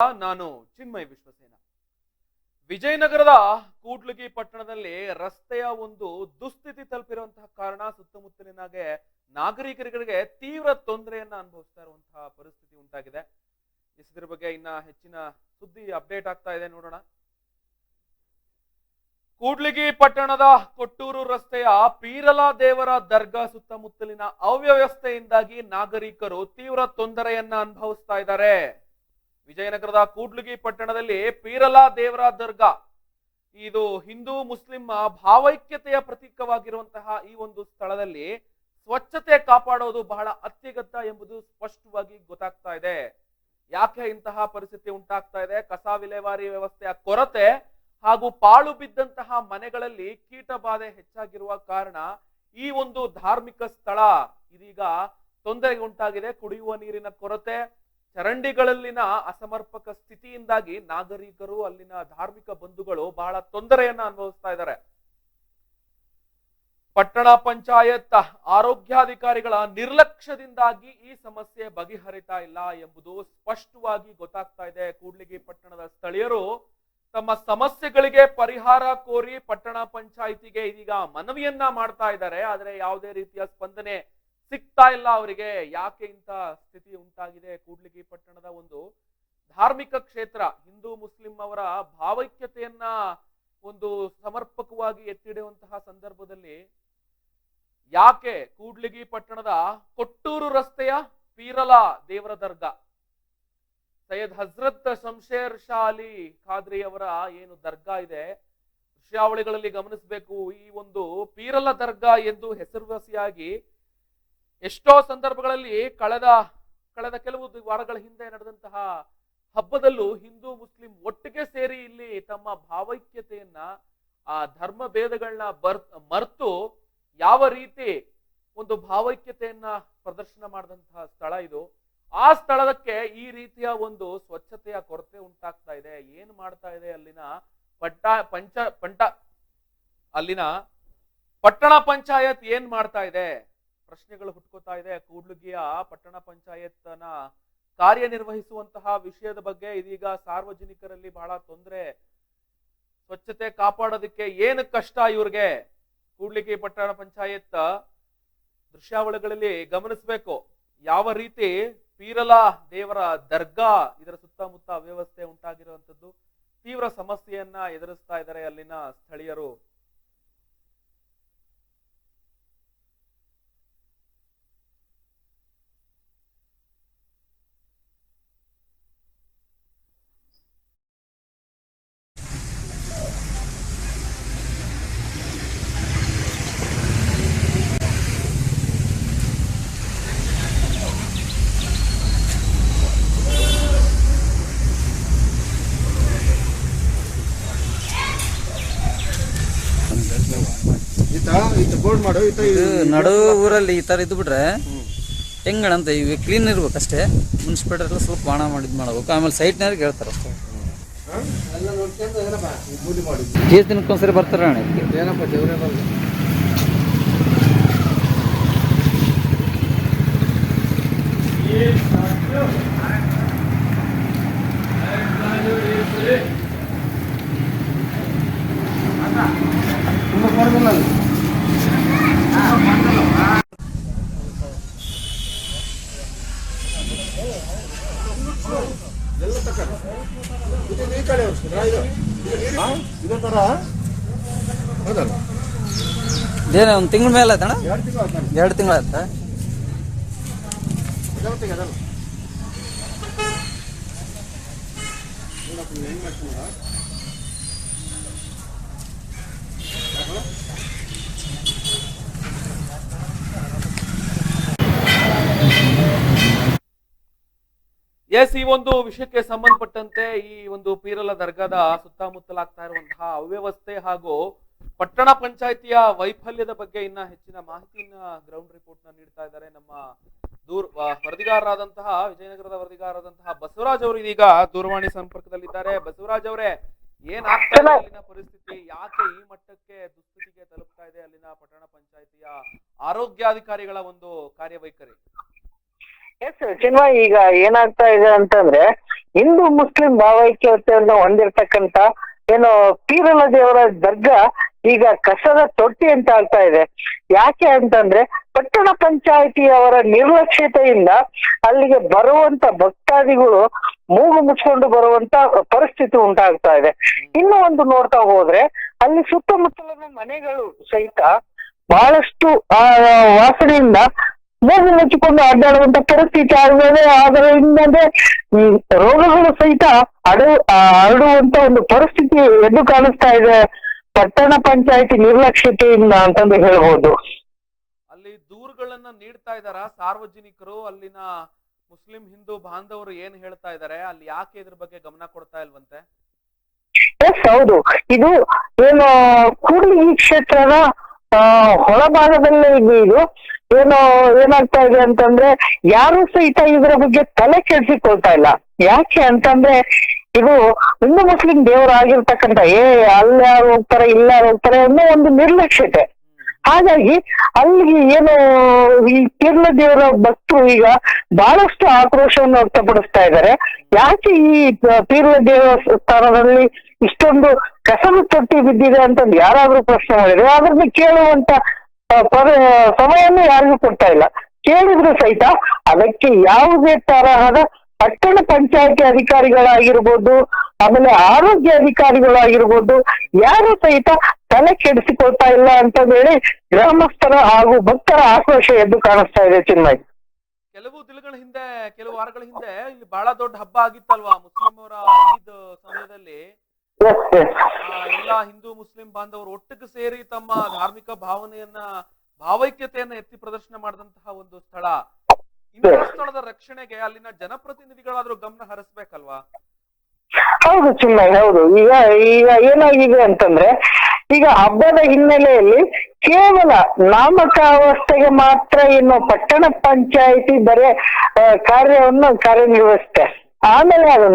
ನಾನು ಚಿನ್ಮಯ್ ವಿಶ್ವಸೇನ. ವಿಜಯನಗರದ ಕೂಡ್ಲಗಿ ಪಟ್ಟಣದಲ್ಲಿ ರಸ್ತೆಯ ಒಂದು ದುಸ್ಥಿತಿ ತಲುಪಿರುವಂತಹ ಕಾರಣ ಸುತ್ತಮುತ್ತಲಿನಾಗೆ ನಾಗರಿಕರಿಗೆ ತೀವ್ರ ತೊಂದರೆಯನ್ನ ಅನುಭವಿಸ್ತಾ ಇರುವಂತಹ ಪರಿಸ್ಥಿತಿ ಉಂಟಾಗಿದೆ. ಇದ್ರ ಬಗ್ಗೆ ಇನ್ನ ಹೆಚ್ಚಿನ ಸುದ್ದಿ ಅಪ್ಡೇಟ್ ಆಗ್ತಾ ಇದೆ ನೋಡೋಣ. ಕೂಡ್ಲಿಗಿ ಪಟ್ಟಣದ ಕೊಟ್ಟೂರು ರಸ್ತೆಯ ಪೀರಲ ದೇವರ ದರ್ಗಾ ಸುತ್ತಮುತ್ತಲಿನ ಅವ್ಯವಸ್ಥೆಯಿಂದಾಗಿ ನಾಗರಿಕರು ತೀವ್ರ ತೊಂದರೆಯನ್ನ ಅನುಭವಿಸ್ತಾ ಇದ್ದಾರೆ. ವಿಜಯನಗರದ ಕೂಡ್ಲಿಗಿ ಪಟ್ಟಣದಲ್ಲಿ ಪೀರಲ ದೇವರ ದರ್ಗಾ. ಇದು ಹಿಂದೂ ಮುಸ್ಲಿಂ ಭಾವೈಕ್ಯತೆಯ ಪ್ರತೀಕವಾಗಿರುವಂತಹ ಈ ಒಂದು ಸ್ಥಳದಲ್ಲಿ ಸ್ವಚ್ಛತೆ ಕಾಪಾಡೋದು ಬಹಳ ಅತ್ಯಗತ್ಯ ಎಂಬುದು ಸ್ಪಷ್ಟವಾಗಿ ಗೊತ್ತಾಗ್ತಾ ಇದೆ. ಯಾಕೆ ಇಂತಹ ಪರಿಸ್ಥಿತಿ ಉಂಟಾಗ್ತಾ ಇದೆ? ಕಸ ವಿಲೇವಾರಿ ವ್ಯವಸ್ಥೆಯ ಕೊರತೆ ಹಾಗೂ ಪಾಳು ಬಿದ್ದಂತಹ ಮನೆಗಳಲ್ಲಿ ಕೀಟ ಬಾಧೆ ಹೆಚ್ಚಾಗಿರುವ ಕಾರಣ ಈ ಒಂದು ಧಾರ್ಮಿಕ ಸ್ಥಳ ಇದೀಗ ತೊಂದರೆ ಉಂಟಾಗಿದೆ. ಕುಡಿಯುವ ನೀರಿನ ಕೊರತೆ ಚರಂಡಿಗಳಲ್ಲಿನ ಅಸಮರ್ಪಕ ಸ್ಥಿತಿಯಿಂದಾಗಿ ನಾಗರಿಕರು ಅಲ್ಲಿನ ಧಾರ್ಮಿಕ ಬಂಧುಗಳು ಬಹಳ ತೊಂದರೆಯನ್ನ ಅನುಭವಿಸ್ತಾ ಇದ್ದಾರೆ. ಪಟ್ಟಣ ಪಂಚಾಯತ್ ಆರೋಗ್ಯಾಧಿಕಾರಿಗಳ ನಿರ್ಲಕ್ಷ್ಯದಿಂದಾಗಿ ಈ ಸಮಸ್ಯೆ ಬಗೆಹರಿತಾ ಇಲ್ಲ ಎಂಬುದು ಸ್ಪಷ್ಟವಾಗಿ ಗೊತ್ತಾಗ್ತಾ ಇದೆ. ಕೂಡ್ಲಿಗಿ ಪಟ್ಟಣದ ಸ್ಥಳೀಯರು ತಮ್ಮ ಸಮಸ್ಯೆಗಳಿಗೆ ಪರಿಹಾರ ಕೋರಿ ಪಟ್ಟಣ ಪಂಚಾಯಿತಿಗೆ ಇದೀಗ ಮನವಿಯನ್ನ ಮಾಡ್ತಾ ಇದ್ದಾರೆ. ಆದರೆ ಯಾವುದೇ ರೀತಿಯ ಸ್ಪಂದನೆ ಸಿಗ್ತಾ ಇಲ್ಲ ಅವರಿಗೆ. ಯಾಕೆ ಇಂಥ ಸ್ಥಿತಿ ಉಂಟಾಗಿದೆ? ಕೂಡ್ಲಿಗಿ ಪಟ್ಟಣದ ಒಂದು ಧಾರ್ಮಿಕ ಕ್ಷೇತ್ರ, ಹಿಂದೂ ಮುಸ್ಲಿಂ ಅವರ ಭಾವೈಕ್ಯತೆಯನ್ನ ಒಂದು ಸಮರ್ಪಕವಾಗಿ ಎತ್ತಿಡುವಂತಹ ಸಂದರ್ಭದಲ್ಲಿ ಯಾಕೆ ಕೂಡ್ಲಿಗಿ ಪಟ್ಟಣದ ಕೊಟ್ಟೂರು ರಸ್ತೆಯ ಪೀರಲ ದೇವರ ದರ್ಗಾ, ಸೈಯದ್ ಹಜ್ರತ್ ಶಂಶೇರ್ ಶಾ ಅಲಿ ಖಾದ್ರಿ ಅವರ ಏನು ದರ್ಗಾ ಇದೆ, ದೃಶ್ಯಾವಳಿಗಳಲ್ಲಿ ಗಮನಿಸಬೇಕು. ಈ ಒಂದು ಪೀರಲ ದರ್ಗಾ ಎಂದು ಹೆಸರುವಾಸಿಯಾಗಿ ಎಷ್ಟೋ ಸಂದರ್ಭಗಳಲ್ಲಿ ಕಳೆದ ಕಳೆದ ಕೆಲವು ವಾರಗಳ ಹಿಂದೆ ನಡೆದಂತಹ ಹಬ್ಬದಲ್ಲೂ ಹಿಂದೂ, ಮುಸ್ಲಿಂ ಒಟ್ಟಿಗೆ ಸೇರಿ ಇಲ್ಲಿ ತಮ್ಮ ಭಾವೈಕ್ಯತೆಯನ್ನ, ಆ ಧರ್ಮ ಭೇದಗಳನ್ನ ಬರ್ ಮರ್ತು ಯಾವ ರೀತಿ ಒಂದು ಭಾವೈಕ್ಯತೆಯನ್ನ ಪ್ರದರ್ಶನ ಮಾಡಿದಂತಹ ಸ್ಥಳ ಇದು. ಆ ಸ್ಥಳಕ್ಕೆ ಈ ರೀತಿಯ ಒಂದು ಸ್ವಚ್ಛತೆಯ ಕೊರತೆ ಉಂಟಾಗ್ತಾ ಇದೆ. ಏನ್ ಮಾಡ್ತಾ ಇದೆ ಅಲ್ಲಿನ ಪಟ್ಟ, ಪಂಚ, ಪಂಟ, ಅಲ್ಲಿನ ಪಟ್ಟಣ ಪಂಚಾಯತ್ ಏನ್ ಮಾಡ್ತಾ ಇದೆ? ಪ್ರಶ್ನೆಗಳು ಹುಟ್ಕೋತಾ ಇದೆ. ಕೂಡ್ಲಿಗಿಯ ಪಟ್ಟಣ ಪಂಚಾಯತ್ನ ಕಾರ್ಯನಿರ್ವಹಿಸುವಂತಹ ವಿಷಯದ ಬಗ್ಗೆ ಇದೀಗ ಸಾರ್ವಜನಿಕರಲ್ಲಿ ಬಹಳ ತೊಂದರೆ. ಸ್ವಚ್ಛತೆ ಕಾಪಾಡೋದಕ್ಕೆ ಏನು ಕಷ್ಟ ಇವ್ರಿಗೆ? ಕೂಡ್ಲಿಗಿ ಪಟ್ಟಣ ಪಂಚಾಯತ್ ದೃಶ್ಯಾವಳಿಗಳಲ್ಲಿ ಗಮನಿಸಬೇಕು. ಯಾವ ರೀತಿ ಪೀರಲ ದೇವರ ದರ್ಗಾ ಇದರ ಸುತ್ತಮುತ್ತ ಅವ್ಯವಸ್ಥೆ ಉಂಟಾಗಿರುವಂತದ್ದು ತೀವ್ರ ಸಮಸ್ಯೆಯನ್ನ ಎದುರಿಸ್ತಾ ಇದ್ದಾರೆ ಅಲ್ಲಿನ ಸ್ಥಳೀಯರು. ಇದು ನಡು ಊರಲ್ಲಿ ಈ ಥರ ಇದ್ದು ಬಿಟ್ರೆ ಹೆಂಗಣಂತ ಇವು ಕ್ಲೀನ್ ಇರ್ಬೇಕಷ್ಟೇ. ಮುನ್ಸಿಪಾಲ್ಟಿ ಸ್ವಲ್ಪ ಬಾಣ ಮಾಡಿದ್ ಮಾಡ್ಬೇಕು. ಆಮೇಲೆ ಸೈಟ್ನವ್ರಿಗೆ ಹೇಳ್ತಾರೆ ಅಷ್ಟೇ. ಎಲ್ಲ ನೋಡ್ಕೊಂಡು ಏನಪ್ಪ ಬೂದಿ ಮಾಡಿದ್ದು ಎಷ್ಟು ದಿನಕ್ಕೊಂದ್ಸರಿ ಬರ್ತಾರೆ ಅಣ್ಣ ಇದಕ್ಕೆ ಏನಪ್ಪ ದೇವ್ರೇ ಬಂದು? ತುಂಬ ಕೊಡೋದಿಲ್ಲ ಅದು. ಎಲ್ಲ ತಕೊಂಡು ಇದು ಈ ಕಡೆ ಹೊರ್ಸ್ಕೊಂಡ್ರಾ ಇದು? ಇದು ನೀರು- ಹಾ? ಇದೇ ಥರ ಹೌದಲ್ಲ ಇದೇನು ಒಂದು ತಿಂಗಳ ಮೇಲೆ ಆಯ್ತಣ್ಣ ಎರಡು ತಿಂಗಳು? ಎಸ್ ಈ ಒಂದು ವಿಷಯಕ್ಕೆ ಸಂಬಂಧಪಟ್ಟಂತೆ ಈ ಒಂದು ಪೀರಲ ದರ್ಗಾದ ಸುತ್ತಮುತ್ತಲಾಗ್ತಾ ಇರುವಂತಹ ಅವ್ಯವಸ್ಥೆ ಹಾಗೂ ಪಟ್ಟಣ ಪಂಚಾಯಿತಿಯ ವೈಫಲ್ಯದ ಬಗ್ಗೆ ಇನ್ನ ಹೆಚ್ಚಿನ ಮಾಹಿತಿಯನ್ನ ಗ್ರೌಂಡ್ ರಿಪೋರ್ಟ್ನ ನೀಡ್ತಾ ಇದ್ದಾರೆ ನಮ್ಮ ದೂರ್ ವರದಿಗಾರರಾದಂತಹ, ವಿಜಯನಗರದ ವರದಿಗಾರರಾದಂತಹ ಬಸವರಾಜ್ ಅವರು ಇದೀಗ ದೂರವಾಣಿ ಸಂಪರ್ಕದಲ್ಲಿದ್ದಾರೆ. ಬಸವರಾಜ್ ಅವರೇ ಏನಾಗ್ತಾ ಇದೆ ಅಲ್ಲಿನ ಪರಿಸ್ಥಿತಿ? ಯಾಕೆ ಈ ಮಟ್ಟಕ್ಕೆ ದುಸ್ಥಿತಿಗೆ ತಲುಪ್ತಾ ಇದೆ ಅಲ್ಲಿನ ಪಟ್ಟಣ ಪಂಚಾಯಿತಿಯ ಆರೋಗ್ಯಾಧಿಕಾರಿಗಳ ಒಂದು ಕಾರ್ಯವೈಖರಿ? ಎಸ್ ಚಿನ್ಮ ಈಗ ಏನಾಗ್ತಾ ಇದೆ ಅಂತಂದ್ರೆ, ಹಿಂದೂ ಮುಸ್ಲಿಂ ಭಾವೈಕ್ಯತೆಯನ್ನು ಹೊಂದಿರತಕ್ಕಂತ ಏನು ಪೀರಲ ದೇವರ ದರ್ಗಾ ಈಗ ಕಸದ ತೊಟ್ಟಿ ಅಂತ ಆಗ್ತಾ ಇದೆ. ಯಾಕೆ ಅಂತಂದ್ರೆ ಪಟ್ಟಣ ಪಂಚಾಯಿತಿಯವರ ನಿರ್ಲಕ್ಷ್ಯತೆಯಿಂದ ಅಲ್ಲಿಗೆ ಬರುವಂತ ಭಕ್ತಾದಿಗಳು ಮೂಗು ಮುಚ್ಕೊಂಡು ಬರುವಂತ ಪರಿಸ್ಥಿತಿ ಉಂಟಾಗ್ತಾ ಇದೆ. ಇನ್ನು ಒಂದು ನೋಡ್ತಾ ಹೋದ್ರೆ ಅಲ್ಲಿ ಸುತ್ತಮುತ್ತಲಿನ ಮನೆಗಳು ಸಹಿತ ಬಹಳಷ್ಟು ಆ, ವಾಸನೆಯಿಂದ ಮೂಗು ಮುಚ್ಚಿಕೊಂಡು ಅಡ್ಡಾಡುವಂತ ಪರಿಸ್ಥಿತಿ ಆಗಿದೆ ಆದ್ರಿಂದ ರೋಗಗಳು ಸಹಿತ ಅಡು ಹರಡುವಂತ ಒಂದು ಪರಿಸ್ಥಿತಿ ಎದ್ದು ಕಾಣಿಸ್ತಾ ಇದೆ. ಪಟ್ಟಣ ಪಂಚಾಯತಿ ನಿರ್ಲಕ್ಷ್ಯತೆಯಿಂದ ಅಂತಂದು ಹೇಳ್ಬೋದು. ಅಲ್ಲಿ ದೂರುಗಳನ್ನ ನೀಡ್ತಾ ಇದಾರ ಸಾರ್ವಜನಿಕರು ಅಲ್ಲಿನ ಮುಸ್ಲಿಂ ಹಿಂದೂ ಬಾಂಧವರು ಏನ್ ಹೇಳ್ತಾ ಇದಾರೆ ಅಲ್ಲಿ ಯಾಕೆ ಇದ್ರ ಬಗ್ಗೆ ಗಮನ ಕೊಡ್ತಾ ಇಲ್ವಂತೆ? ಎಸ್ ಹೌದು. ಇದು ಏನು ಈ ಕ್ಷೇತ್ರದ ಆ, ಹೊರಭಾಗದಲ್ಲೇ ಇದೆ ಇದು. ಏನು ಏನಾಗ್ತಾ ಇದೆ ಅಂತಂದ್ರೆ ಯಾರು ಸಹಿತ ಇದರ ಬಗ್ಗೆ ತಲೆ ಕೆಡಿಸಿಕೊಳ್ತಾ ಇಲ್ಲ. ಯಾಕೆ ಅಂತಂದ್ರೆ ಇದು ಹಿಂದೂ ಮುಸ್ಲಿಂ ದೇವರು ಆಗಿರ್ತಕ್ಕಂಥ, ಏ ಅಲ್ಲಿ ಯಾರು ಹೋಗ್ತಾರೆ, ಇಲ್ಲ ಯಾರು ಹೋಗ್ತಾರೆ ಅನ್ನೋ ಒಂದು ನಿರ್ಲಕ್ಷ್ಯತೆ. ಹಾಗಾಗಿ ಅಲ್ಲಿಗೆ ಏನು ಈ ಕಿರ್ಲ ದೇವರ ಭಕ್ತರು ಈಗ ಬಹಳಷ್ಟು ಆಕ್ರೋಶವನ್ನು ವ್ಯಕ್ತಪಡಿಸ್ತಾ ಇದ್ದಾರೆ. ಯಾಕೆ ಈ ಪೀರ್ಲ ದೇವಸ್ಥಾನದಲ್ಲಿ ಇಷ್ಟೊಂದು ಕಸದ ತೊಟ್ಟಿ ಬಿದ್ದಿದೆ ಅಂತಂದು ಯಾರಾದ್ರೂ ಪ್ರಶ್ನೆ ಮಾಡಿದ್ರೆ ಅದ್ರನ್ನ ಕೇಳುವಂತ ಸಮಯವನ್ನು ಯಾರಿಗೂ ಕೊಡ್ತಾ ಇಲ್ಲ. ಕೇಳಿದ್ರು ಸಹಿತ ಅದಕ್ಕೆ ಯಾವುದೇ ತರಹದ ಪಟ್ಟಣ ಪಂಚಾಯತಿ ಅಧಿಕಾರಿಗಳಾಗಿರ್ಬೋದು, ಆಮೇಲೆ ಆರೋಗ್ಯ ಅಧಿಕಾರಿಗಳಾಗಿರ್ಬೋದು, ಯಾರು ಸಹಿತ ತಲೆ ಕೆಡಿಸಿಕೊಳ್ತಾ ಇಲ್ಲ ಅಂತ ಹೇಳಿ ಗ್ರಾಮಸ್ಥರ ಹಾಗೂ ಭಕ್ತರ ಆಕ್ರೋಶ ಎದ್ದು ಕಾಣಿಸ್ತಾ ಇದೆ ಚಿನ್ಮಯ್. ಕೆಲವು ದಿನಗಳ ಹಿಂದೆ, ಕೆಲವು ವಾರಗಳ ಹಿಂದೆ ಇಲ್ಲಿ ಬಹಳ ದೊಡ್ಡ ಹಬ್ಬ ಆಗಿತ್ತಲ್ವಾ ಮುಸ್ಲಿಮರ ಈದ್ ಸಮಯದಲ್ಲಿ? ಎಲ್ಲಾ ಹಿಂದೂ ಮುಸ್ಲಿಂ ಬಾಂಧವರು ಒಟ್ಟಿಗೆ ಸೇರಿ ತಮ್ಮ ಧಾರ್ಮಿಕ ಭಾವನೆಯನ್ನ ಭಾವೈಕ್ಯತೆಯನ್ನ ಎತ್ತಿ ಪ್ರದರ್ಶನ ಮಾಡಿದಂತಹ ಒಂದು ಸ್ಥಳ. ಇಂತಹ ಸ್ಥಳದ ರಕ್ಷಣೆಗೆ ಅಲ್ಲಿನ ಜನಪ್ರತಿನಿಧಿಗಳಾದ್ರೂ ಗಮನ ಹರಿಸ್ಬೇಕಲ್ವಾ? ಹೌದು ಚಿನ್ಮಯ್ ಹೌದು. ಈಗ ಈಗ ಏನಾಗಿದೆ ಅಂತಂದ್ರೆ ಈಗ ಹಬ್ಬದ ಹಿನ್ನೆಲೆಯಲ್ಲಿ ಕೇವಲ ನಾಮಕಾವಸ್ಥೆಗೆ ಮಾತ್ರ ಇನ್ನು ಪಟ್ಟಣ ಪಂಚಾಯಿತಿ ಬರೇ ಕಾರ್ಯವನ್ನು ಕಾರ್ಯನಿರ್ವಹಿಸುತ್ತೆ. ಆಮೇಲೆ ಅದು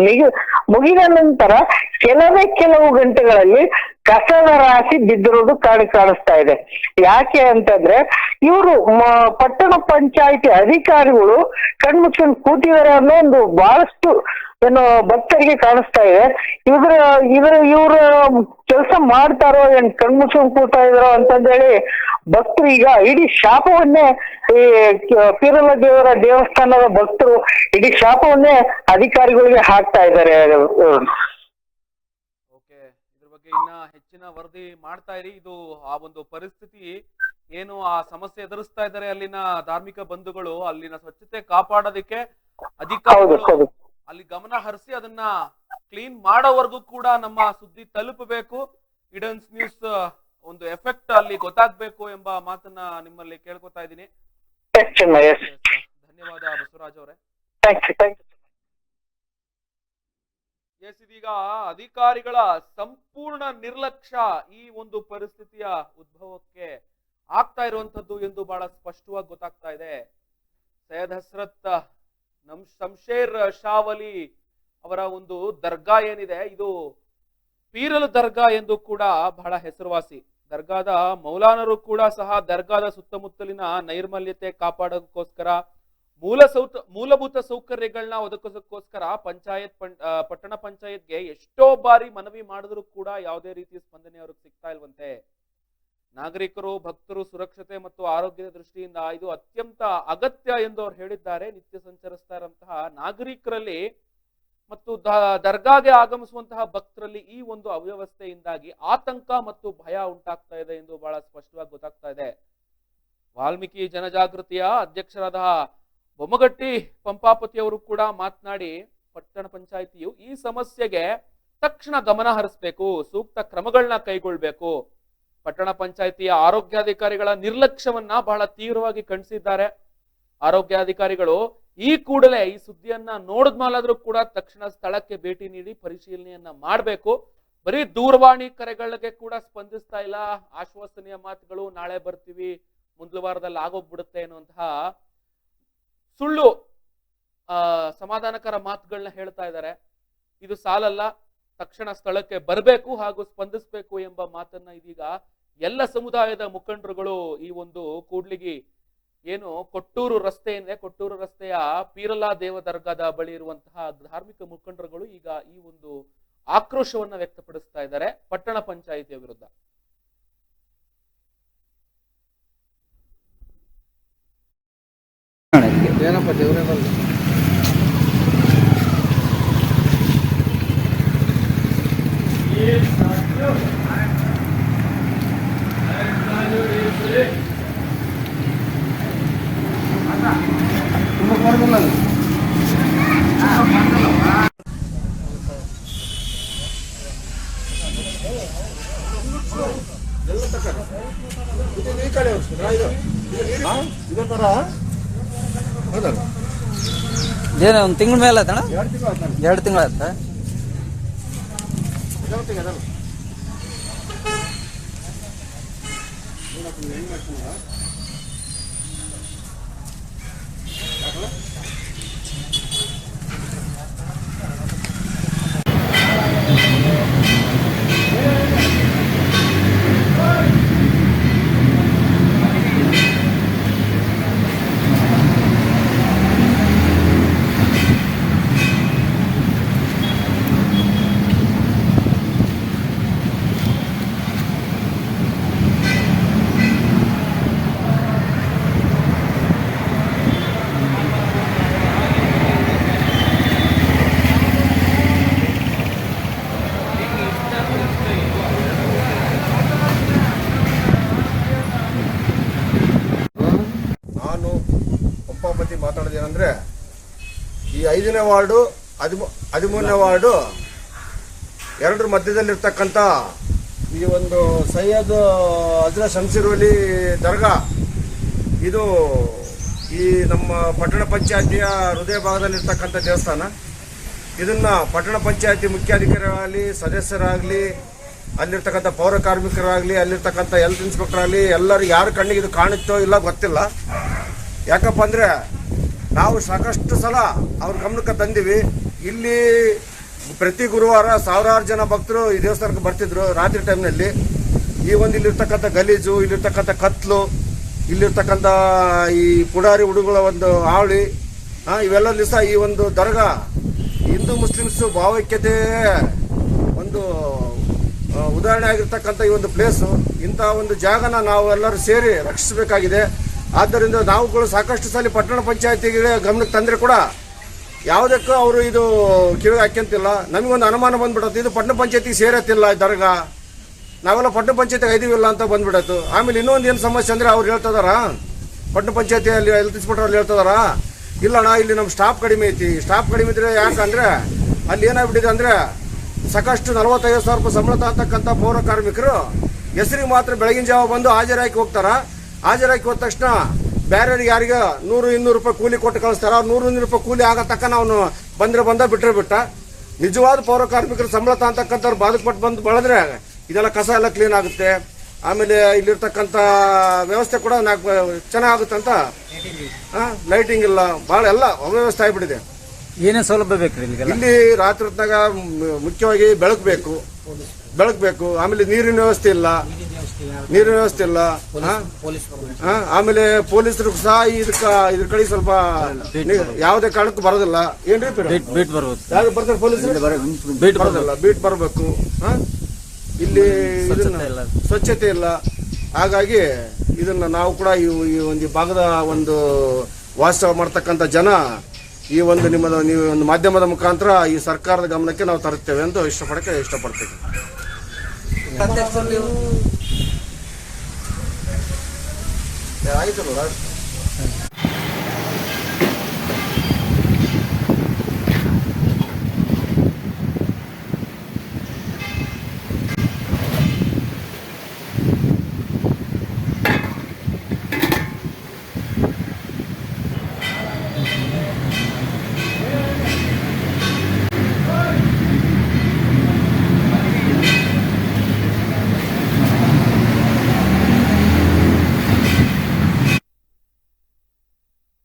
ಮುಗಿದ ನಂತರ ಕೆಲವೇ ಕೆಲವು ಗಂಟೆಗಳಲ್ಲಿ ಕಸದ ರಾಶಿ ಬಿದ್ದಿರೋದು ಕಾಡಿ ಕಾಣಿಸ್ತಾ ಇದೆ. ಯಾಕೆ ಅಂತಂದ್ರೆ ಇವರು ಪಟ್ಟಣ ಪಂಚಾಯಿತಿ ಅಧಿಕಾರಿಗಳು ಕಣ್ಮುಚ್ಕೊಂಡು ಕೂತಿದ್ದಾರೆ ಅನ್ನೋ ಒಂದು ಬಹಳಷ್ಟು ಏನು ಭಕ್ತರಿಗೆ ಕಾಣಿಸ್ತಾ ಇದೆ. ಇವ್ರ ಇವ್ರ ಇವ್ರ ಕೆಲಸ ಮಾಡ್ತಾರೋ ಏನ್ ಕಣ್ಮುಚ್ಕೊಂಡು ಕೂತಾ ಇದಾರೋ ಅಂತಂದೇಳಿ ಭಕ್ತರು ಈಗ ಇಡೀ ಶಾಪವನ್ನೇ ಈ ಪಿರಲ ದೇವರ ದೇವಸ್ಥಾನದ ಭಕ್ತರು ಇಡೀ ಶಾಪವನ್ನೇ ಅಧಿಕಾರಿಗಳಿಗೆ ಹಾಕ್ತಾ ಇದ್ದಾರೆ. ಓಕೆ ಇದ್ರ ಬಗ್ಗೆ ಇನ್ನ ಹೆಚ್ಚಿನ ವರದಿ ಮಾಡ್ತಾ ಇರಿ. ಇದು ಆ ಒಂದು ಪರಿಸ್ಥಿತಿ ಏನು ಆ ಸಮಸ್ಯೆ ಎದುರಿಸ್ತಾ ಇದ್ದಾರೆ ಅಲ್ಲಿನ ಧಾರ್ಮಿಕ ಬಂಧುಗಳು. ಅಲ್ಲಿನ ಸ್ವಚ್ಛತೆ ಕಾಪಾಡೋದಕ್ಕೆ ಅಧಿಕಾರಿಗಳು ಅಲ್ಲಿ ಗಮನ ಹರಿಸಿ ಅದನ್ನ ಕ್ಲೀನ್ ಮಾಡೋವರೆಗೂ ಕೂಡ ನಮ್ಮ ಸುದ್ದಿ ತಲುಪಬೇಕು. ಇಡನ್ಸ್ ನ್ಯೂಸ್ ಒಂದು ಎಫೆಕ್ಟ್ ಅಲ್ಲಿ ಗೊತ್ತಾಗ್ಬೇಕು ಎಂಬ ಮಾತನ್ನ ನಿಮ್ಮಲ್ಲಿ ಕೇಳ್ಕೊತಾ ಇದ್ದೀನಿ. ಧನ್ಯವಾದ ಬಸವರಾಜ್ ಅವರೇ. ಎಸ್ ಇದೀಗ ಅಧಿಕಾರಿಗಳ ಸಂಪೂರ್ಣ ನಿರ್ಲಕ್ಷ್ಯ ಈ ಒಂದು ಪರಿಸ್ಥಿತಿಯ ಉದ್ಭವಕ್ಕೆ ಆಗ್ತಾ ಇರುವಂತದ್ದು ಎಂದು ಬಹಳ ಸ್ಪಷ್ಟವಾಗಿ ಗೊತ್ತಾಗ್ತಾ ಇದೆ. ಸೈಯದ್ ಹಸ್ರತ್ ನಮ್ ಶಂಶೇರ್ ಶಾವಲಿ ಅವರ ಒಂದು ದರ್ಗಾ ಏನಿದೆ ಇದು ಪೀರಲ್ ದರ್ಗಾ ಎಂದು ಕೂಡ ಬಹಳ ಹೆಸರುವಾಸಿ. ದರ್ಗಾದ ಮೌಲಾನರು ಕೂಡ ಸಹ ದರ್ಗಾದ ಸುತ್ತಮುತ್ತಲಿನ ನೈರ್ಮಲ್ಯತೆ ಕಾಪಾಡೋದಕ್ಕೋಸ್ಕರ ಮೂಲ ಸೌತ, ಮೂಲಭೂತ ಸೌಕರ್ಯಗಳನ್ನ ಒದಗಿಸೋದಕ್ಕೋಸ್ಕರ ಪಂಚಾಯತ್ ಪಟ್ಟಣ ಪಂಚಾಯತ್ಗೆ ಎಷ್ಟೋ ಬಾರಿ ಮನವಿ ಮಾಡಿದ್ರು ಕೂಡ ಯಾವುದೇ ರೀತಿಯ ಸ್ಪಂದನೆ ಅವ್ರಿಗೆ ಸಿಗ್ತಾ ಇಲ್ವಂತೆ. ನಾಗರಿಕರು, ಭಕ್ತರು ಸುರಕ್ಷತೆ ಮತ್ತು ಆರೋಗ್ಯದ ದೃಷ್ಟಿಯಿಂದ ಇದು ಅತ್ಯಂತ ಅಗತ್ಯ ಎಂದು ಅವ್ರು ಹೇಳಿದ್ದಾರೆ. ನಿತ್ಯ ಸಂಚರಿಸ್ತಾ ಇರುವಂತಹ ನಾಗರಿಕರಲ್ಲಿ ಮತ್ತು ದರ್ಗಾಗೆ ಆಗಮಿಸುವಂತಹ ಭಕ್ತರಲ್ಲಿ ಈ ಒಂದು ಅವ್ಯವಸ್ಥೆಯಿಂದಾಗಿ ಆತಂಕ ಮತ್ತು ಭಯ ಉಂಟಾಗ್ತಾ ಇದೆ ಎಂದು ಬಹಳ ಸ್ಪಷ್ಟವಾಗಿ ಗೊತ್ತಾಗ್ತಾ ಇದೆ. ವಾಲ್ಮೀಕಿ ಜನಜಾಗೃತಿಯ ಅಧ್ಯಕ್ಷರಾದ ಬೊಮ್ಮಗಟ್ಟಿ ಪಂಪಾಪತಿ ಅವರು ಕೂಡ ಮಾತನಾಡಿ, ಪಟ್ಟಣ ಪಂಚಾಯಿತಿಯು ಈ ಸಮಸ್ಯೆಗೆ ತಕ್ಷಣ ಗಮನ ಹರಿಸಬೇಕು, ಸೂಕ್ತ ಕ್ರಮಗಳನ್ನ ಕೈಗೊಳ್ಬೇಕು. ಪಟ್ಟಣ ಪಂಚಾಯಿತಿಯ ಆರೋಗ್ಯಾಧಿಕಾರಿಗಳ ನಿರ್ಲಕ್ಷ್ಯವನ್ನ ಬಹಳ ತೀವ್ರವಾಗಿ ಖಂಡಿಸಿದ್ದಾರೆ. ಆರೋಗ್ಯಾಧಿಕಾರಿಗಳು ಈ ಕೂಡಲೇ ಈ ಸುದ್ದಿಯನ್ನ ನೋಡಿದ್ಮೇಲಾದ್ರೂ ಕೂಡ ತಕ್ಷಣ ಸ್ಥಳಕ್ಕೆ ಭೇಟಿ ನೀಡಿ ಪರಿಶೀಲನೆಯನ್ನ ಮಾಡಬೇಕು. ಬರೀ ದೂರವಾಣಿ ಕರೆಗಳಿಗೆ ಕೂಡ ಸ್ಪಂದಿಸ್ತಾ ಇಲ್ಲ. ಆಶ್ವಾಸನೆಯ ಮಾತುಗಳು, ನಾಳೆ ಬರ್ತೀವಿ ಮುಂದಿನ ವಾರದಲ್ಲಿ ಆಗೋಗ್ಬಿಡುತ್ತೆ ಅನ್ನುವಂತಹ ಸುಳ್ಳು, ಆ, ಸಮಾಧಾನಕರ ಮಾತುಗಳನ್ನ ಹೇಳ್ತಾ ಇದ್ದಾರೆ. ಇದು ಸಾಲಲ್ಲ, ತಕ್ಷಣ ಸ್ಥಳಕ್ಕೆ ಬರಬೇಕು ಹಾಗೂ ಸ್ಪಂದಿಸಬೇಕು ಎಂಬ ಮಾತನ್ನ ಇದೀಗ ಎಲ್ಲ ಸಮುದಾಯದ ಮುಖಂಡರುಗಳು ಈ ಒಂದು ಕೂಡ್ಲಿಗಿ ಏನು ಕೊಟ್ಟೂರು ರಸ್ತೆ ಏನಿದೆ, ಕೊಟ್ಟೂರು ರಸ್ತೆಯ ಪೀರಲಾ ದೇವ ದರ್ಗಾದ ಬಳಿ ಇರುವಂತಹ ಧಾರ್ಮಿಕ ಮುಖಂಡರುಗಳು ಈಗ ಈ ಒಂದು ಆಕ್ರೋಶವನ್ನ ವ್ಯಕ್ತಪಡಿಸ್ತಾ ಇದ್ದಾರೆ, ಪಟ್ಟಣ ಪಂಚಾಯಿತಿಯ ವಿರುದ್ಧ. ಏನಪ್ಪ ಬರಲಿ ಇದು ಒಂದು ತಿಂಗಳ ಮೇಲೆ ಆಯ್ತಣ ಎರಡು ತಿಂಗಳು ಆಯ್ತು? ಆಯ್ತಾ ಅದಲ್ಲ ನಾನು ಒಪ್ಪಾಪತಿ ಮಾತಾಡೋದೇನೆಂದ್ರೆ ಈ ಐದನೇ ವಾರ್ಡು ಹದಿಮೂ ಹದಿಮೂರನೇ ವಾರ್ಡು ಎರಡರ ಮಧ್ಯದಲ್ಲಿರ್ತಕ್ಕಂಥ ಈ ಒಂದು ಸೈಯದ್ ಅಜ್ರ ಶಂಸಿರುವಲಿ ದರ್ಗಾ ಇದು ಈ ನಮ್ಮ ಪಟ್ಟಣ ಪಂಚಾಯತಿಯ ಹೃದಯ ಭಾಗದಲ್ಲಿರ್ತಕ್ಕಂಥ ದೇವಸ್ಥಾನ. ಇದನ್ನು ಪಟ್ಟಣ ಪಂಚಾಯತಿ ಮುಖ್ಯಾಧಿಕಾರಿಗಳಾಗಲಿ ಸದಸ್ಯರಾಗಲಿ ಅಲ್ಲಿರ್ತಕ್ಕಂಥ ಪೌರ ಕಾರ್ಮಿಕರಾಗಲಿ ಅಲ್ಲಿರ್ತಕ್ಕಂಥ ಹೆಲ್ತ್ ಇನ್ಸ್ಪೆಕ್ಟರ್ ಆಗಲಿ ಎಲ್ಲರೂ ಯಾರ ಕಣ್ಣಿಗೆ ಇದು ಕಾಣುತ್ತೋ ಇಲ್ಲ ಗೊತ್ತಿಲ್ಲ. ಯಾಕಪ್ಪ ಅಂದರೆ ನಾವು ಸಾಕಷ್ಟು ಸಲ ಅವ್ರ ಗಮನಕ್ಕೆ ತಂದೀವಿ. ಇಲ್ಲಿ ಪ್ರತಿ ಗುರುವಾರ ಸಾವಿರಾರು ಜನ ಭಕ್ತರು ಈ ದೇವಸ್ಥಾನಕ್ಕೆ ಬರ್ತಿದ್ರು ರಾತ್ರಿ ಟೈಮ್ನಲ್ಲಿ. ಈ ಒಂದು ಇಲ್ಲಿರ್ತಕ್ಕಂಥ ಗಲೀಜು ಇಲ್ಲಿರ್ತಕ್ಕಂಥ ಕತ್ಲು ಇಲ್ಲಿರ್ತಕ್ಕಂಥ ಈ ಪುಡಾರಿ ಹುಡುಗಳ ಒಂದು ಹಾವಳಿ ಆ, ಇವೆಲ್ಲ ದಿವಸ ಈ ಒಂದು ದರ್ಗಾ ಹಿಂದೂ ಮುಸ್ಲಿಮ್ಸು ಭಾವೈಕ್ಯತೆ ಒಂದು ಉದಾಹರಣೆ ಆಗಿರ್ತಕ್ಕಂಥ ಈ ಒಂದು ಪ್ಲೇಸು ಇಂಥ ಒಂದು ಜಾಗನ ನಾವು ಎಲ್ಲರೂ ಸೇರಿ ರಕ್ಷಿಸಬೇಕಾಗಿದೆ. ಆದ್ದರಿಂದ ನಾವು ಕೂಡ ಸಾಕಷ್ಟು ಸಲ ಪಟ್ಟಣ ಪಂಚಾಯತಿಗೆ ಗಮನಕ್ಕೆ ತಂದರೆ ಕೂಡ ಯಾವುದಕ್ಕೂ ಅವರು ಇದು ಕಿವಿಗೆ ಹಾಕ್ಯಂತಿಲ್ಲ. ನಮಗೊಂದು ಅನುಮಾನ ಬಂದ್ಬಿಡತ್ತೆ. ಇದು ಪಟ್ಟಣ ಪಂಚಾಯತಿಗೆ ಸೇರತ್ತಿಲ್ಲ ದರ್ಗ. ನಾವೆಲ್ಲ ಪಟ್ಟಣ ಪಂಚಾಯತಿಗೆ ಐದಿವಿಲ್ಲ ಅಂತ ಬಂದ್ಬಿಡತ್ತು. ಆಮೇಲೆ ಇನ್ನೊಂದು ಏನು ಸಮಸ್ಯೆ ಅಂದರೆ ಅವ್ರು ಹೇಳ್ತದಾರ? ಪಟ್ಟಣ ಪಂಚಾಯತಿಯಲ್ಲಿ ಹೆಲ್ತ್ ಅಲ್ಲಿ ಹೇಳ್ತದಾರ? ಇಲ್ಲಣ್ಣ, ಇಲ್ಲಿ ನಮ್ಮ ಸ್ಟಾಫ್ ಕಡಿಮೆ ಐತಿ. ಸ್ಟಾಫ್ ಕಡಿಮೆ ಇದ್ರೆ ಯಾಕಂದರೆ ಅಲ್ಲಿ ಏನಾಗ್ಬಿಟ್ಟಿದೆ ಅಂದರೆ ಸಾಕಷ್ಟು ನಲವತ್ತೈದು ಸಾವಿರ ರೂಪಾಯಿ ಸಂಬಳ ತಗತಕ್ಕಂಥ ಪೌರ ಕಾರ್ಮಿಕರು ಹೆಸರಿಗೆ ಮಾತ್ರ ಬೆಳಗಿನ ಜಾವ ಬಂದು ಹಾಜರಾಗಿ ಹೋಗ್ತಾರ. ಹಾಜರಾಕಿ ಹೋದ ತಕ್ಷಣ ಬೇರೆಯವ್ರಿಗೆ ಯಾರಿಗ ನೂರು ಇನ್ನೂರು ರೂಪಾಯಿ ಕೂಲಿ ಕೊಟ್ಟು ಕಳಿಸ್ತಾರ ಅವ್ರು ನೂರು ಇನ್ನೂರು ರೂಪಾಯಿ ಕೂಲಿ ಆಗೋ ತಕ್ಕ ಅವನು ಬಂದ್ರೆ ಬಂದ ಬಿಟ್ಟರೆ ಬಿಟ್ಟ. ನಿಜವಾದ ಪೌರ ಕಾರ್ಮಿಕರು ಸಂಬಳ ತಾಂತಕ್ಕಂಥವ್ರು ಬಾಧಕಪಟ್ಟು ಬಂದು ಬಳದ್ರೆ ಇದೆಲ್ಲ ಕಸ ಎಲ್ಲ ಕ್ಲೀನ್ ಆಗುತ್ತೆ. ಆಮೇಲೆ ಇಲ್ಲಿರ್ತಕ್ಕಂಥ ವ್ಯವಸ್ಥೆ ಕೂಡ ನಾಲ್ಕು ಚೆನ್ನಾಗುತ್ತೆ ಅಂತ. ಲೈಟಿಂಗ್ ಇಲ್ಲ ಭಾಳ ಎಲ್ಲ ಅವ್ಯವಸ್ಥೆ ಆಗಿಬಿಟ್ಟಿದೆ. ಏನೇ ಸೌಲಭ್ಯ ಇಲ್ಲಿಗೆಲ್ಲ? ಇಲ್ಲಿ ರಾತ್ರಿ ಹೊತ್ತಾಗ ಮುಖ್ಯವಾಗಿ ಬೆಳಕು ಬೇಕು. ಬೆಳಕು ಬೇಕು. ಆಮೇಲೆ ನೀರಿನ ವ್ಯವಸ್ಥೆ ಇಲ್ಲ. ನೀರಿನ ವ್ಯವಸ್ಥೆ ಇಲ್ಲ. ಆಮೇಲೆ ಪೊಲೀಸರು ಸಹ ಇದಕ್ಕ ಇದ್ರ ಕಡೆ ಸ್ವಲ್ಪ ಯಾವುದೇ ಕಾರಣಕ್ಕೂ ಬರೋದಿಲ್ಲ. ಏನ್ರಿ? ಬೀಟ್ ಬರ್ಬೇಕು ಯಾರು ಬರ್ತಾರೆ ಪೊಲೀಸರು? ಬೀಟ್ ಬರೋದಿಲ್ಲ. ಬೀಟ್ ಬರಬೇಕು. ಇಲ್ಲಿ ಸ್ವಚ್ಛತೆ ಇಲ್ಲ. ಸ್ವಚ್ಛತೆ ಇಲ್ಲ. ಹಾಗಾಗಿ ಇದನ್ನ ನಾವು ಕೂಡ ಈ ಈ ಒಂದು ಭಾಗದ ಒಂದು ವಾಸ್ತವ ಮಾಡ್ತಕ್ಕಂಥ ಜನ ಈ ಒಂದು ನಿಮ್ಮ ನೀವು ಒಂದು ಮಾಧ್ಯಮದ ಮುಖಾಂತರ ಈ ಸರ್ಕಾರದ ಗಮನಕ್ಕೆ ನಾವು ತರುತ್ತೇವೆ ಎಂದು ಇಷ್ಟಪಡಕ್ಕೆ ಇಷ್ಟಪಡ್ತೀವಿ. 내가 아이들 놀아줄게.